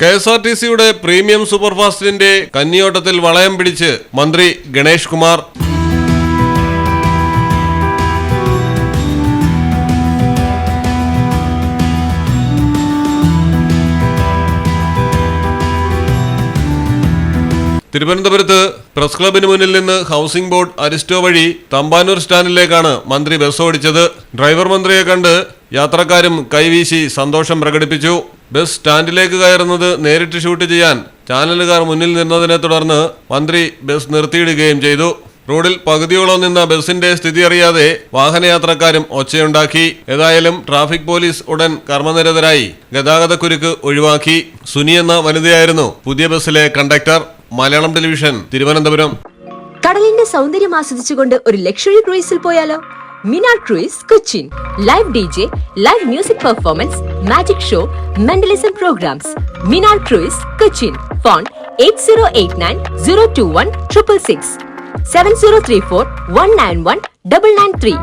K S R T സിയുടെ premium സൂപ്പർഫാസ്റ്റിന്റെ കന്നിയോട്ടത്തിൽ വളയം പിടിച്ച് മന്ത്രി ഗണേഷ് കുമാർ. തിരുവനന്തപുരത്ത് പ്രസ് ക്ലബിന് മുന്നിൽ നിന്ന് ഹൗസിംഗ് ബോർഡ് അരിസ്റ്റോ വഴി തമ്പാനൂർ സ്റ്റാൻഡിലേക്കാണ് മന്ത്രി ബസ് ഓടിച്ചത്. ഡ്രൈവർ മന്ത്രിയെ കണ്ട് യാത്രക്കാരും കൈവീശി സന്തോഷം പ്രകടിപ്പിച്ചു. ബസ് സ്റ്റാൻഡിലേക്ക് കയറുന്നത് നേരിട്ട് ഷൂട്ട് ചെയ്യാൻ ചാനലുകാർ മുന്നിൽ നിന്നതിനെ തുടർന്ന് മന്ത്രി ബസ് നിർത്തിയിടുകയും ചെയ്തു. റോഡിൽ പകുതിയോളം നിന്ന ബസിന്റെ സ്ഥിതി അറിയാതെ വാഹനയാത്രക്കാരും ഒച്ചയുണ്ടാക്കി. ഏതായാലും ട്രാഫിക് പോലീസ് ഉടൻ കർമ്മനിരതരായി ഗതാഗതക്കുരുക്ക് ഒഴിവാക്കി. സുനി എന്ന വനിതയായിരുന്നു പുതിയ ബസ്സിലെ കണ്ടക്ടർ. മലയാളം ടെലിവിഷൻ തിരുവനന്തപുരം. കടലിന്റെ സൗന്ദര്യം ആസ്വദിച്ചുകൊണ്ട് ഒരു ലക്ഷറി ക്രൂയിസിൽ പോയാലോ? Minar cruise Cochin. Live D J live music performance Magic Show, Mendelism Programs, Minar Cruise, Kuchin, Font 8089 021 666, 7034 191 993.